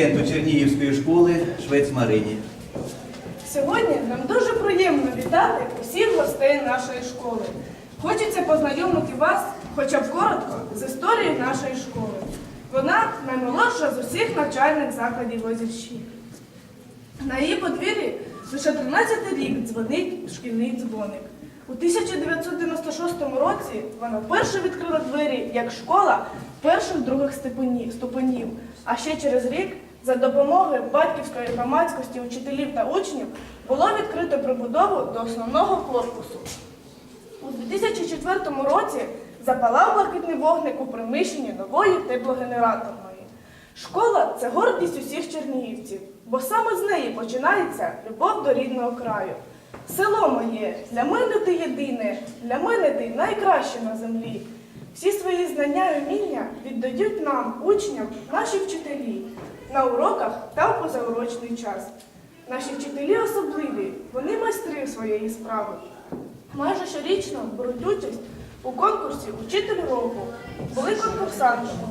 президенту Чернігівської школи Швець Марині. Сьогодні нам дуже приємно вітати усіх гостей нашої школи. Хочеться познайомити вас, хоча б коротко, з історією нашої школи. Вона наймолодша з усіх навчальних закладів Лозівщини. На її подвір'ї лише 13 рік дзвонить шкільний дзвоник. У 1996 році вона вперше відкрила двері як школа перших-других ступенів, ступенів. А ще через рік, за допомогою батьківської громадськості, учителів та учнів, було відкрито прибудову до основного корпусу. У 2004 році запалав блакитний вогник у приміщенні нової теплогенераторної. Школа це гордість усіх чернігівців, бо саме з неї починається любов до рідного краю. Село моє, для мене ти єдине, для мене ти найкраще на землі. Всі свої знання і вміння віддають нам, учням, наші вчителі, на уроках та в позаурочний час. Наші вчителі особливі, вони майстри своєї справи. Майже щорічно беруть участь у конкурсі Учитель року. Були конкурсантами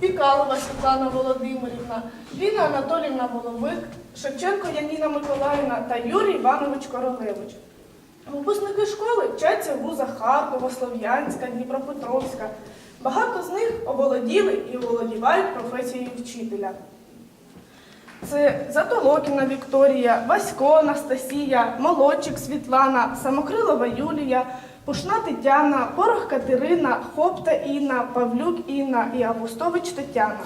Пікалова Світлана Володимирівна, Ліна Анатолівна Воловик, Шевченко Яніна Миколаївна та Юрій Іванович Королевич. Випускники школи вчаться в вузах Харкова, Слов'янська, Дніпропетровська. Багато з них оволоділи і оволодівають професією вчителя. Це Затолокіна Вікторія, Васько Анастасія, Молодчик Світлана, Самокрилова Юлія, Пушна Тетяна, Порох Катерина, Хопта Інна, Павлюк Інна і Августович Тетяна.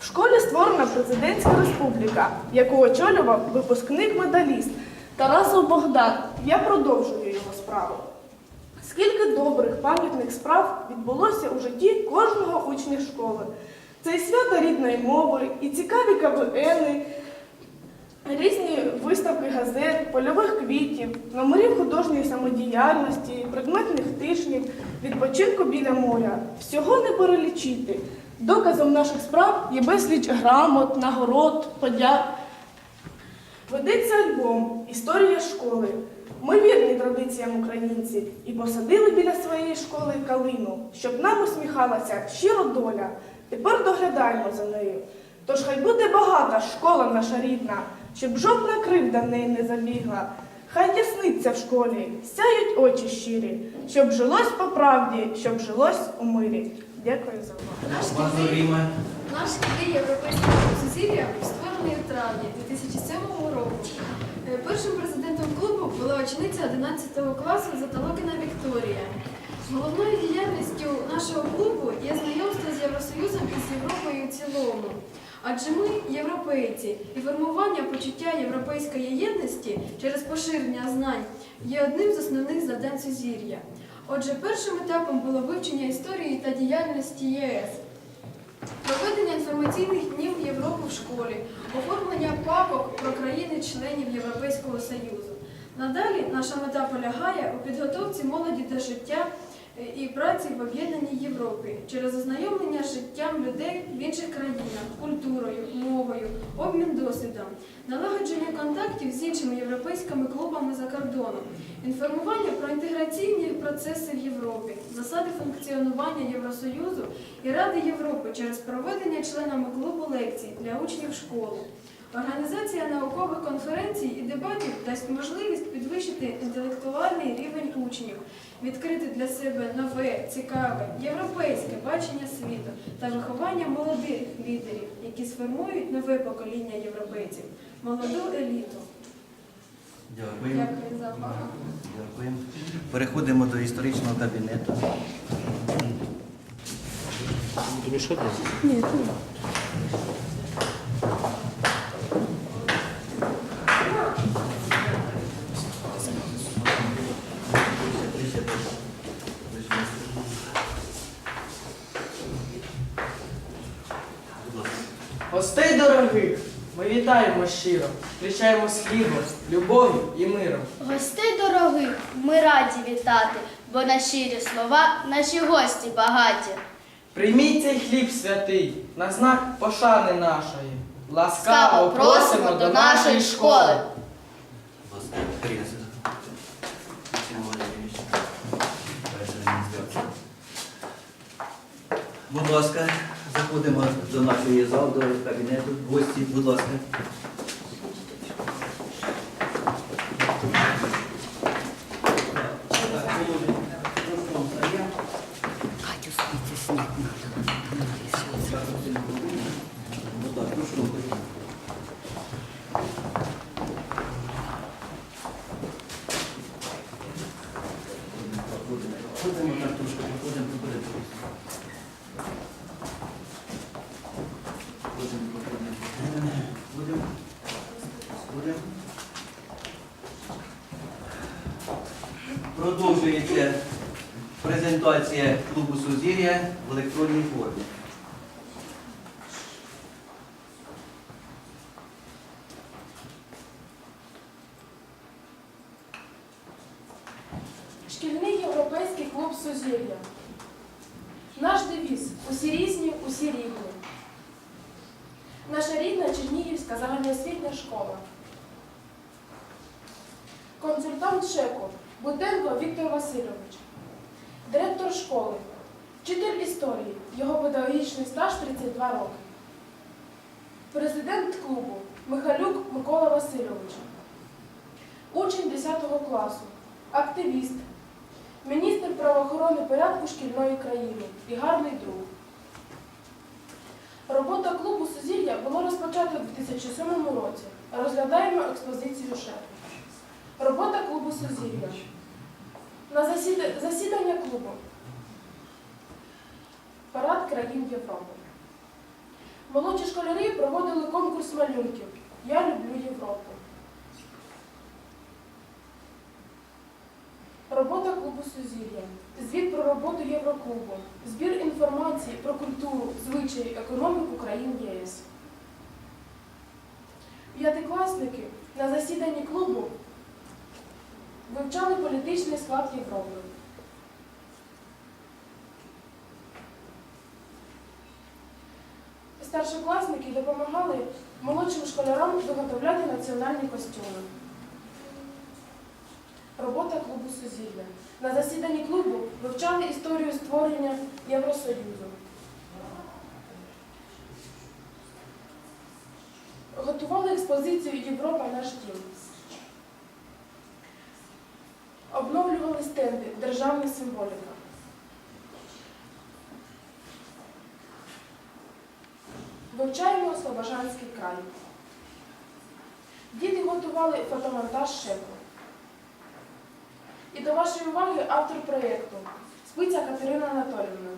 В школі створена президентська республіка, яку очолював випускник-медаліст Тарасов Богдан. Я продовжую справу. Скільки добрих пам'ятних справ відбулося у житті кожного учня школи. Це і свято рідної мови, і цікаві КВНи, різні виставки газет, польових квітів, номерів художньої самодіяльності, предметних тижнів, відпочинку біля моря. Всього не перелічити. Доказом наших справ є безліч грамот, нагород, подяк. Ведеться альбом Історія школи. Ми вірні традиціям українців і посадили біля своєї школи калину, щоб нам усміхалася щиро доля. Тепер доглядаємо за нею. Тож хай буде багата школа наша рідна, щоб жодна кривда в неї не забігла. Хай ясниться в школі, сяють очі щирі, щоб жилось по правді, щоб жилось у мирі. Дякую за увагу. Наш європейський клуб Сузір'я створений у травні 2007 року. Е, Першим президентом клубу була учениця 11 класу Затолокіна Вікторія. Головною діяльністю нашого клубу є знайомство з Євросоюзом і з Європою в цілому. Адже ми європейці, і формування почуття європейської єдності через поширення знань є одним з основних завдань Сузір'я. Отже, першим етапом було вивчення історії та діяльності ЄС. Проведення інформаційних днів Європи в школі, оформлення папок про країни-членів Європейського Союзу. Надалі наша мета полягає у підготовці молоді до життя і праці в об'єднаній Європі через ознайомлення з життям людей в інших країнах, культурою, мовою, обмін досвідом, налагодження контактів з іншими європейськими клубами за кордоном, інформування про інтеграційні процеси в Європі, засади функціонування Євросоюзу і Ради Європи через проведення членами клубу лекцій для учнів школи. Організація наукових конференцій і дебатів дасть можливість підвищити інтелектуальний рівень учнів, відкрити для себе нове, цікаве, європейське бачення світу та виховання молодих лідерів, які сформують нове покоління європейців, молоду еліту. Дякую. Дякую за увагу. Дякую. Переходимо до історичного кабінету. Тобі що десь? Гостей дорогих, ми вітаємо щиро, зустрічаємо з хлібом, любов'ю і миром. Гостей дорогих, ми раді вітати, бо на щирі слова наші гості багаті. Прийміть цей хліб святий на знак пошани нашої. Ласкаво просимо до нашої школи. Будь ласка, Заходимо до нашої зали, до кабінету. Гості, будь ласка. Сузір'я в електронній формі. Шкільний європейський клуб Сузір'я. Наш девіз усі різні, усі рівні. Наша рідна Чернігівська загальноосвітня школа. Консультант ШЕКу Буденко Віктор Васильович. Директор школи. Вчитель історії. Його педагогічний стаж 32 роки. Президент клубу Михайлюк Микола Васильович. Учень 10 класу. Активіст. Міністр правоохорони порядку шкільної країни і гарний друг. Робота клубу Сузір'я було розпочато у 2007 році. Розглядаємо експозицію шефу. Робота клубу Сузір'я. На засіда- засідання клубу. Країн Європи. Молодші школярі проводили конкурс малюнків Я люблю Європу. Робота клубу Сузір'я. Звіт про роботу Євроклубу. Збір інформації про культуру, звичаї, економіку країн ЄС. П'ятикласники на засіданні клубу вивчали політичний склад Європи. Старшокласники допомагали молодшим школярам виготовляти національні костюми. Робота клубу Сузір'я. На засіданні клубу вивчали історію створення Євросоюзу. Готували експозицію Європа наш дім. Обновлювали стенди Державна символіка. Вивчаємо Слобожанський край. Діти готували фотомонтаж шефу. І до вашої уваги автор проєкту Спиця Катерина Анатолівна,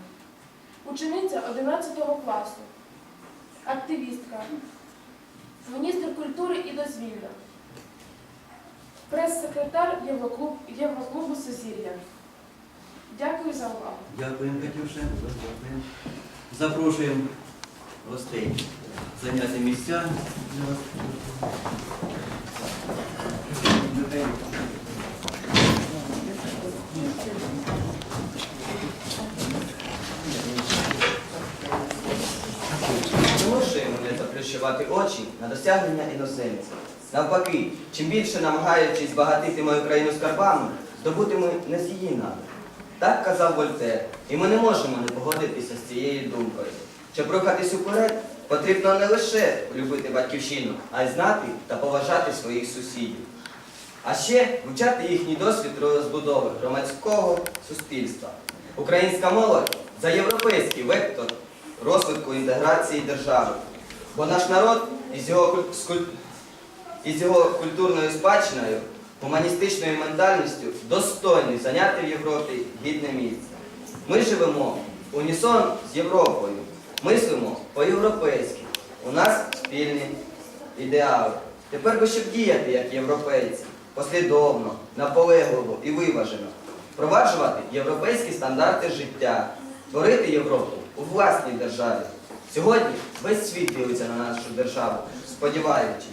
учениця 11 класу, активістка, міністр культури і дозвілля, прес-секретар Євроклуб, Євроклубу Сузір'я. Дякую за увагу. Дякуємо, Катюше. Запрошуємо гостей зайняти місця. для. Змушуємо не заплющувати очі на досягнення іноземців. Навпаки, чим більше намагаючись збагатити мою країну скарбами, здобути ми не з її надр. Так казав Вольтер, і ми не можемо не погодитися з цією думкою. Щоб рухатись уперед, потрібно не лише любити батьківщину, а й знати та поважати своїх сусідів. А ще вивчати їхній досвід розбудови громадського суспільства. Українська молодь за європейський вектор розвитку інтеграції держави. Бо наш народ із його, із його культурною спадщиною, гуманістичною ментальністю достойний зайняти в Європі гідне місце. Ми живемо унісон з Європою, мислимо по-європейськи. У нас спільні ідеали. Тепер би щоб діяти як європейці, послідовно, наполегливо і виважено, впроваджувати європейські стандарти життя, творити Європу у власній державі. Сьогодні весь світ дивиться на нашу державу, сподіваючись,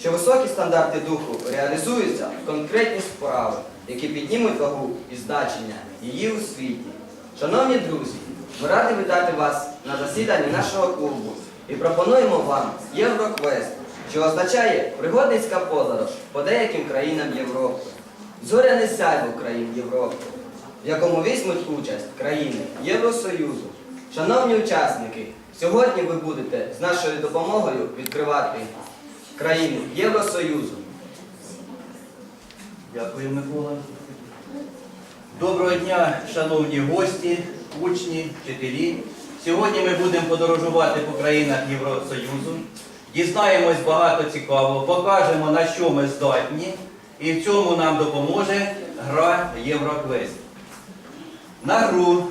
що високі стандарти духу реалізуються в конкретні справи, які піднімуть вагу і значення її у світі. Шановні друзі, ми раді вітати вас на засіданні нашого клубу і пропонуємо вам Євроквест, що означає пригодницька подорож по деяким країнам Європи. Зоряне сяйво країн Європи, в якому візьмуть участь країни Євросоюзу, Шановні учасники, сьогодні ви будете з нашою допомогою відкривати країну Євросоюзу. Дякую, Микола. Доброго дня, шановні гості, учні, вчителі. Сьогодні ми будемо подорожувати по країнах Євросоюзу. Дізнаємось багато цікавого, покажемо, на що ми здатні, і в цьому нам допоможе гра Євроквест. На гру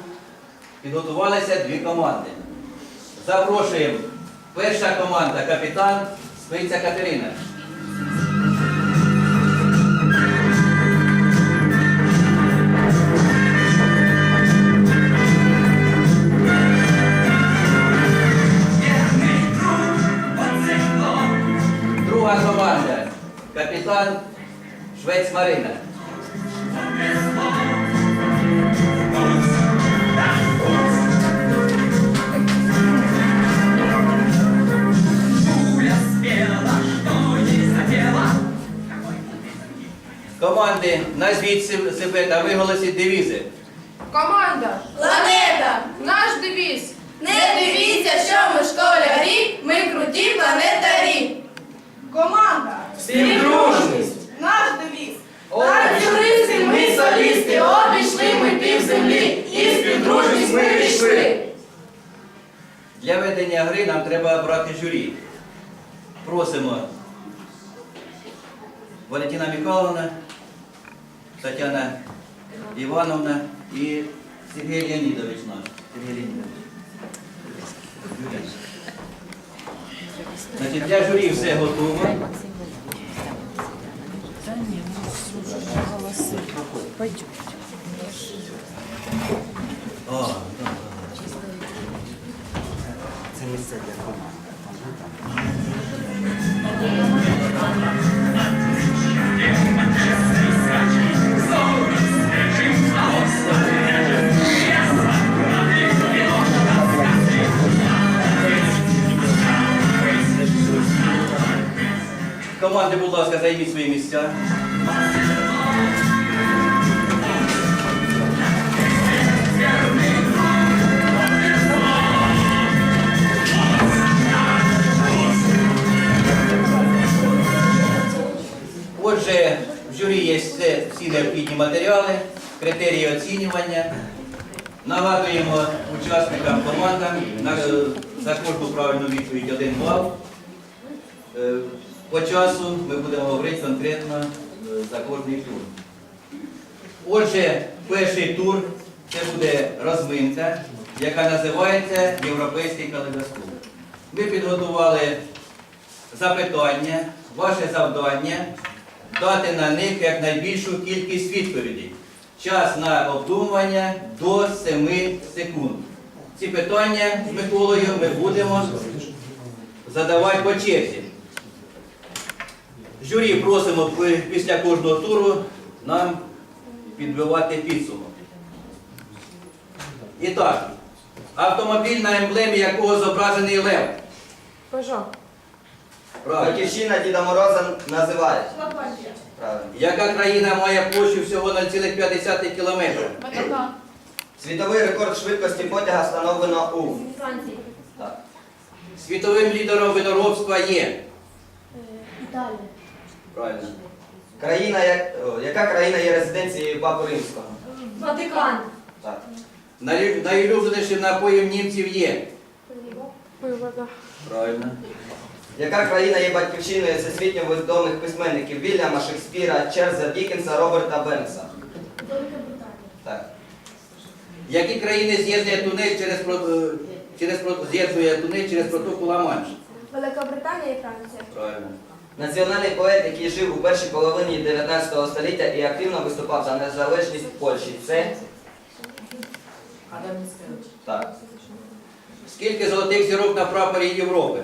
підготувалися дві команди. Запрошуємо перша команда капітан Спиця Катерина. Швець Марина. Команди, назвіть себе та виголосіть девізи. Команда! Планета! Наш девіз! Не дивіться, що ми школярі, ми круті планетарі! Команда! Всім дружність! Танцюристи, ми солісти, обійшли ми пів землі, і співдружність ми війшли. Для ведення гри нам треба брати журі. Просимо Валентина Михайловна, Тетяна Івановна і Сергій Леонідович наш. Сергій Леонідович. Значить, для журі все готово. О, да. Це місце для команд. Команди, будь ласка, займіть свої місця. Отже, в журі є все- всі необхідні матеріали, критерії оцінювання. Нагадуємо учасникам командам за кожну правильну відповідь один бал. Е, По часу ми будемо говорити конкретно е, за кожний тур. Отже, перший тур це буде розминка, яка називається Європейський калейдоскоп. Ми підготували запитання, ваше завдання дати на них якнайбільшу кількість відповідей. Час на обдумування до 7 секунд. Ці питання з Миколою ми будемо задавати по черзі. Журі просимо після кожного туру нам підбивати підсумок. І так, автомобіль, на емблемі якого зображений лев. Пежо. Батьківщина Діда Мороза. Лапантія. Правильно. Яка країна має площу всього 0,5 кілометра? Ватикан. Світовий рекорд швидкості потяга встановлено у. Так. Світовим лідером виноробства є. Італія. Правильно. Країна, о, яка країна є резиденцією Папи Римського? Ватикан. Так. Най- Найулюбленішим напоєм німців є. Правильно. Яка країна є батьківщиною всесвітньо відомих письменників Вільяма Шекспіра, Черза Дікенса, Роберта Бенкса? Велика Так. Які країни з'єднує тунель через, е, через з'єднує тунель через протоку Ла-Манш? Велика і Франція. Правильно. Національний поет, який жив у першій половині 19 століття і активно виступав за незалежність Польщі. Це? Так. Скільки золотих зірок на прапорі Європи?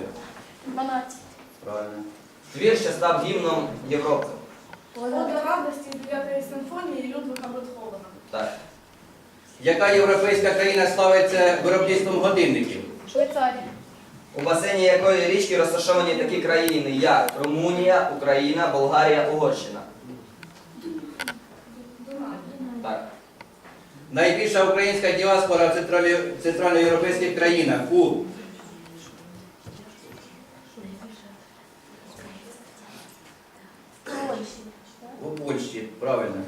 12. Правильно. Твір, що став гімном Європи. Ода радості 9 симфонії Людвига Бетховена. Так. Яка європейська країна славиться виробництвом годинників? Швейцарія. У басейні якої річки розташовані такі країни, як Румунія, Україна, Болгарія, Угорщина. Так. Найбільша українська діаспора в центральноєвропейських країнах у у Польщі, правильно.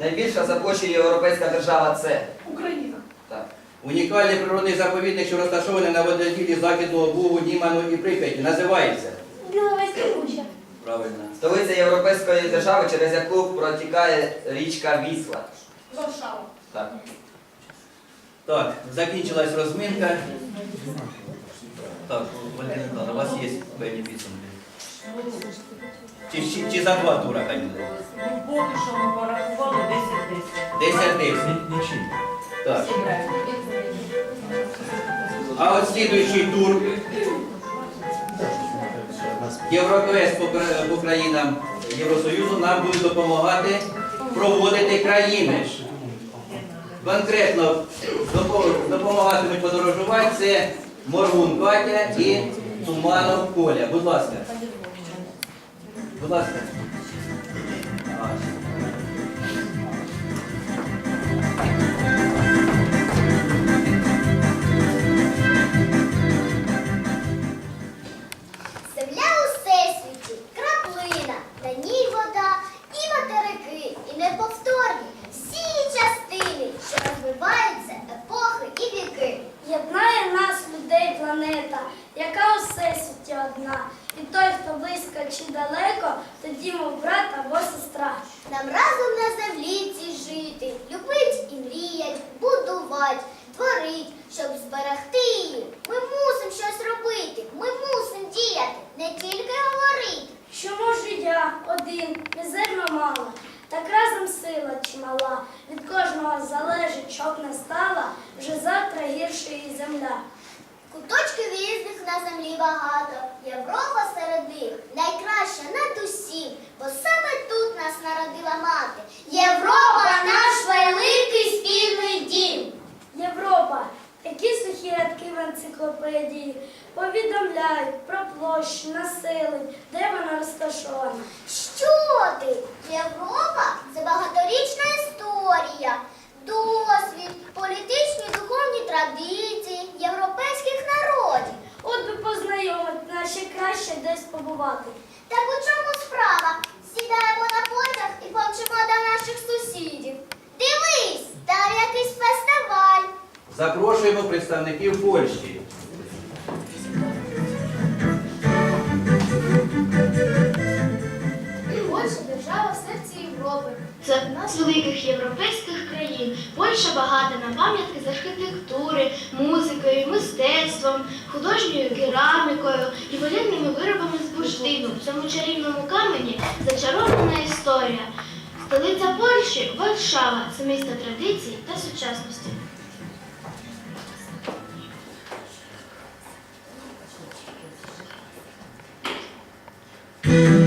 Найбільша за площею європейська держава це. Україна. Так. Унікальний природний заповідник, що розташований на вододілі Західного Бугу, Німану і Прип'яті, називається. Біловезька Буча. Правильно. Столиця європейської держави, через яку протікає річка Вісла. Варшава. Так. Так, закінчилась розминка. Так, Валентина у вас є певні підсумки. Чи, чи, чи за два тура хай? Ну, поки що ми порахували 10-10. 10-10. Так. А от слідуючий тур Євроквест по країнам Євросоюзу нам будуть допомагати проводити країни. Конкретно допомагатимуть подорожувати це Моргун Катя і Туманов Коля. Будь ласка. Будь ласка. І той, хто близько чи далеко, тоді мов брат або сестра. Нам разом на землі цій жити, любить і мріять, будувати, творить, щоб зберегти її. Ми мусимо щось робити, ми мусимо діяти, не тільки говорити. Що можу я один, мізерно мала, так разом сила чимала. Від кожного залежить, щоб не стала, вже завтра гірше і земля. Куточків різних на землі багато, Європа серед них найкраща над усім, бо саме тут нас народила мати. Європа наш великий спільний дім. Європа, які сухі рядки в енциклопедії повідомляють про площу, населення, де вона розташована. Що ти? Європа це багаторічна історія, досвід, політичні духовні традиції європейських народів. От би наче краще десь побувати. Так у чому справа? Сідаємо на потяг і помчимо до наших сусідів. Дивись, там якийсь фестиваль. Запрошуємо представників Польщі. Польща держава в серці Європи. Це одна з великих європейських країн. Польща багата на пам'ятки з архітектури, музикою, мистецтвом, художньою керамікою і воєнними виробами з бурштину. В цьому чарівному камені зачарована історія. Столиця Польщі Варшава це місто традицій та сучасності. Європа